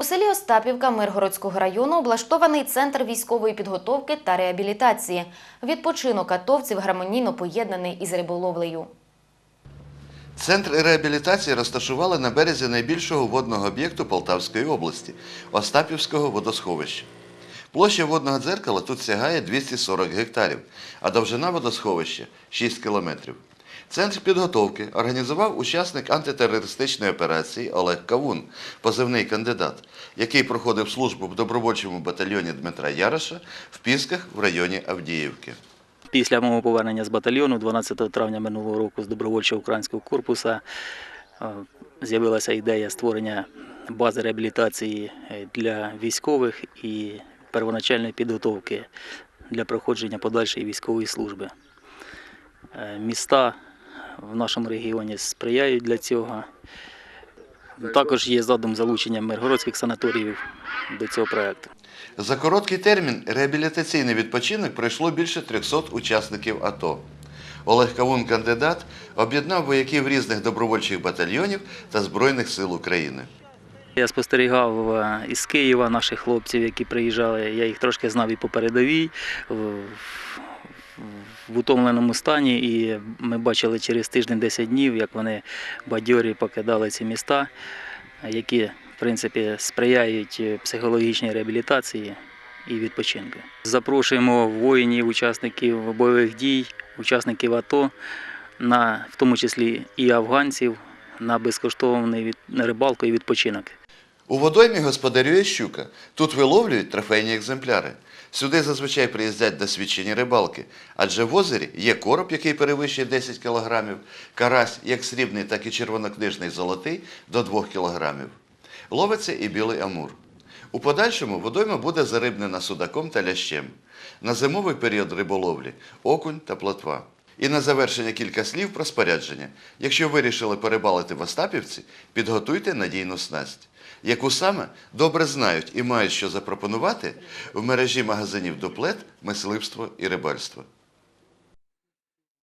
У селі Остапівка Миргородського району облаштований центр військової підготовки та реабілітації. Відпочинок атовців гармонійно поєднаний із риболовлею. Центр реабілітації розташували на березі найбільшого водного об'єкту Полтавської області Остапівського водосховища. Площа водного дзеркала тут сягає 240 гектарів, а довжина водосховища 6 кілометрів. Центр підготовки організував учасник антитерористичної операції Олег Кавун, позивний кандидат, який проходив службу в добровольчому батальйоні Дмитра Яроша в Пісках в районі Авдіївки. Після мого повернення з батальйону 12 травня минулого року з добровольчого українського корпусу е, з'явилася ідея створення бази реабілітації е, для військових і первоначальної підготовки для проходження подальшої військової служби. Е, Міста в нашому регіоні сприяють для цього. Також є задум залучення миргородських санаторіїв до цього проєкту. За короткий термін реабілітаційний відпочинок пройшло більше 300 учасників АТО. Олег Кавун, кандидат, об'єднав вояків різних добровольчих батальйонів та Збройних сил України. Я спостерігав е, із Києва наших хлопців, які приїжджали. Я їх трошки знав і по передовій в, утомленому стані. І ми бачили через тиждень-10 днів, як вони бадьорі покидали ці міста, які в принципі сприяють е, психологічній реабілітації і відпочинку. Запрошуємо воїнів, учасників бойових дій, учасників АТО, на, в тому числі і афганців, на безкоштовний рибалку і відпочинок. У водоймі господарює щука. Тут виловлюють трофейні екземпляри. Сюди зазвичай приїздять досвідчені рибалки, адже в озері є короб, який перевищує 10 кілограмів, карась, як срібний, так і червонокнижний золотий, до 2 кілограмів. Ловиться і білий амур. У подальшому водойма буде зарибнена судаком та лящем. На зимовий період риболовлі окунь та плотва. І на завершення кілька слів про спорядження. Якщо вирішили перебалити в Остапівці, підготуйте надійну снасть. Яку саме добре знають і мають що запропонувати в мережі магазинів доплет, мисливство і рибальство.